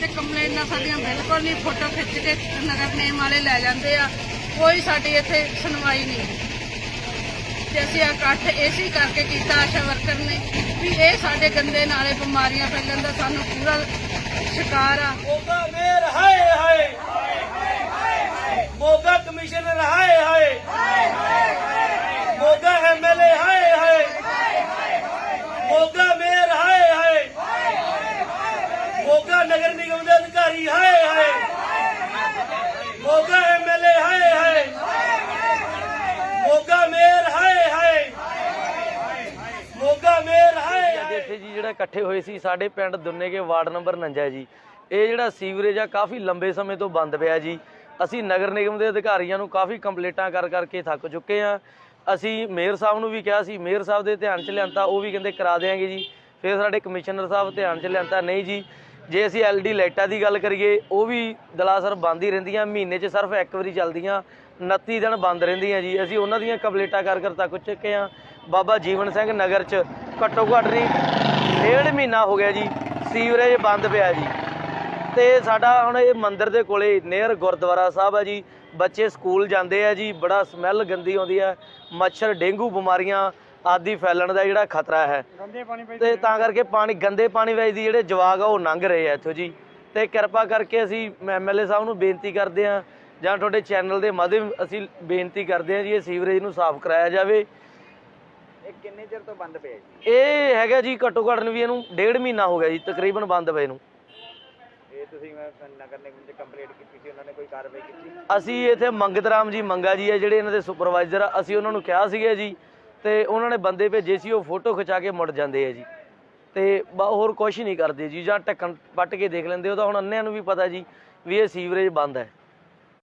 ਤੇ ਕੰਪਲੇਨਾਂ ਸਾਡੀਆਂ ਬਿਲਕੁਲ ਨਹੀਂ ਫੋਟੋ ਖਿੱਚ ਕੇ ਨਗਰ ਨੇਮ ਵਾਲੇ ਲੈ ਜਾਂਦੇ ਆ। ਕੋਈ ਸਾਡੀ ਇੱਥੇ ਸੁਣਵਾਈ ਨਹੀਂ। ਤੇ ਅਸੀਂ ਆਹ ਇਕੱਠ ਇਸੇ ਕਰਕੇ ਕੀਤਾ, ਆਸ਼ਾ ਵਰਕਰ ਨੇ, ਵੀ ਇਹ ਸਾਡੇ ਗੰਦੇ ਨਾਲੇ ਬਿਮਾਰੀਆਂ ਫੈਲਣ ਦਾ ਸਾਨੂੰ ਪੂਰਾ ਸ਼ਿਕਾਰ ਆ। ਮੋਗਾ ਮੇਰ, ਹਾਏ ਹਾਏ। ਮੋਗਾ ਕਮਿਸ਼ਨਰ, ਹਾਏ ਹਾਏ। ਮੋਗਾ ਐਮਐਲਏ ਹਾਏ ਹਾਏ ਮੋਗਾ ਮੇਰ ਹਾਏ ਹਾਏ ਮੋਗਾ ਨਗਰ ਅਧਿਕਾਰੀ ਹਾਏ ਹਾਏ। ਮੋਗਾ ਐਮਐਲਏ ਹਾਏ ਹਾਏ। ਮੋਗਾ ਮੇਰ ਹਾਏ ਹਾਏ। ਮੋਗਾ ਮੇਰ ਹਾਏ ਹਾਏ। ਇੱਥੇ ਜੀ ਜਿਹੜਾ ਇਕੱਠੇ ਹੋਏ ਸੀ ਸਾਡੇ ਪਿੰਡ ਦੁੰਨੇਗੇ ਵਾਰਡ ਨੰਬਰ 49 ਜੀ। ਇਹ ਜਿਹੜਾ ਸੀਵਰੇਜ ਆ ਕਾਫੀ ਲੰਬੇ ਸਮੇਂ ਤੋਂ ਬੰਦ ਪਿਆ ਜੀ। ਅਸੀਂ ਨਗਰ ਨਿਗਮ ਦੇ ਅਧਿਕਾਰੀਆਂ ਨੂੰ ਕਾਫੀ ਕੰਪਲੇਂਟਾਂ ਕਰ ਕਰਕੇ ਥੱਕ ਚੁੱਕੇ ਆ ਅਸੀਂ ਮੇਅਰ ਸਾਹਿਬ ਨੂੰ ਵੀ ਕਿਹਾ ਸੀ ਮੇਅਰ ਸਾਹਿਬ ਦੇ ਧਿਆਨ 'ਚ ਲਿਆਂਤਾ ਉਹ ਵੀ ਕਹਿੰਦੇ ਕਰਾ ਦੇਾਂਗੇ ਜੀ। ਫਿਰ ਸਾਡੇ ਕਮਿਸ਼ਨਰ ਸਾਹਿਬ ਧਿਆਨ 'ਚ ਲਿਆਂਤਾ ਨਹੀਂ ਜੀ। ਜੇ ਅਸੀਂ ਐਲਡੀ ਲਾਈਟਾਂ ਦੀ ਗੱਲ ਕਰੀਏ, ਉਹ ਵੀ ਦਲਾਸਰ ਬੰਦ ਹੀ ਰਹਿੰਦੀਆਂ, ਮਹੀਨੇ 'ਚ ਸਿਰਫ ਇੱਕ ਵਾਰੀ ਚੱਲਦੀਆਂ 29 ਦਿਨ ਬੰਦ ਰਹਿੰਦੀਆਂ ਜੀ। ਅਸੀਂ ਉਹਨਾਂ ਦੀਆਂ ਕੰਪਲੇਂਟਾਂ ਕਰ ਕਰ ਤੱਕ ਚੁੱਕੇ ਆ ਬਾਬਾ ਜੀਵਨ ਸਿੰਘ ਨਗਰ 'ਚ ਘੱਟੋ ਘੱਟ ਨਹੀਂ, ਡੇਢ ਮਹੀਨਾ ਹੋ ਗਿਆ ਜੀ, ਸੀਵਰੇਜ ਬੰਦ ਪਿਆ ਜੀ। ਤੇ ਸਾਡਾ ਹੁਣ ਇਹ ਮੰਦਿਰ ਦੇ ਕੋਲੇ ਨੇਅਰ ਗੁਰਦੁਆਰਾ ਸਾਹਿਬ ਆ ਜੀ। ਬੱਚੇ ਸਕੂਲ ਜਾਂਦੇ ਆ ਜੀ, ਬੜਾ ਸਮੈਲ ਗੰਦੀ ਆਉਂਦੀ ਆ। ਮੱਛਰ, ਡੇਂਗੂ ਬਿਮਾਰੀਆਂ ਆਦਿ ਫੈਲਣ ਦਾ ਜਿਹੜਾ ਖਤਰਾ ਹੈ। ਤੇ ਤਾਂ ਕਰਕੇ ਪਾਣੀ ਗੰਦੇ ਪਾਣੀ ਵੇਚਦੀ ਜਿਹੜੇ ਜਵਾਗ ਆ ਉਹ ਲੰਘ ਰਹੇ ਆ ਇੱਥੋਂ ਜੀ। ਤੇ ਕਿਰਪਾ ਕਰਕੇ ਅਸੀਂ ਐਮਐਲਏ ਸਾਹਿਬ ਨੂੰ ਬੇਨਤੀ ਕਰਦੇ ਆ ਜਾਂ ਤੁਹਾਡੇ ਚੈਨਲ ਦੇ ਮਾਧਿਅਮ ਅਸੀਂ ਬੇਨਤੀ ਕਰਦੇ ਆ ਜੀ ਇਹ ਸੀਵਰੇਜ ਨੂੰ ਸਾਫ਼ ਕਰਾਇਆ ਜਾਵੇ। ਇਹ ਕਿੰਨੇ ਚਿਰ ਤੋਂ ਬੰਦ ਪਿਆ ਜੀ? ਇਹ ਹੈਗਾ ਜੀ ਘੱਟੋ ਘੱਟ ਨੂੰ ਵੀ ਇਹਨੂੰ ਡੇਢ ਮਹੀਨਾ ਹੋ ਗਿਆ ਜੀ ਤਕਰੀਬਨ ਬੰਦ ਪਏ ਨੂੰ। ਇਹ ਤੁਸੀਂ ਮੈਂ ਨਗਰ ਨਿਗਮ ਤੇ ਕੰਪਲੀਟ ਕੀਤੀ ਸੀ ਉਹਨਾਂ ਨੇ ਕੋਈ ਕਾਰਵਾਈ ਕੀਤੀ? ਅਸੀਂ ਇੱਥੇ ਮੰਗਤ ਰਾਮ ਜੀ ਮੰਗਾ ਜੀ ਹੈ ਜਿਹੜੇ ਇਹਨਾਂ ਦੇ ਸੁਪਰਵਾਈਜ਼ਰ ਆ ਅਸੀਂ ਉਹਨਾਂ ਨੂੰ ਕਿਹਾ ਸੀਗਾ ਜੀ ਤੇ ਉਹਨਾਂ ਨੇ ਬੰਦੇ ਭੇਜੇ ਸੀ, ਉਹ ਫੋਟੋ ਖਿਚਾ ਕੇ ਮੁੜ ਜਾਂਦੇ ਆ ਜੀ। ਤੇ ਬ- ਹੋਰ ਕੁਝ ਨਹੀਂ ਕਰਦੇ ਜੀ, ਜਾਂ ਢੱਕਣ ਪੱਟ ਕੇ ਦੇਖ ਲੈਂਦੇ ਉਹ ਤਾਂ ਹੁਣ ਅੰਨਿਆਂ ਨੂੰ ਵੀ ਪਤਾ ਜੀ ਵੀ ਇਹ ਸੀਵਰੇਜ ਬੰਦ ਹੈ।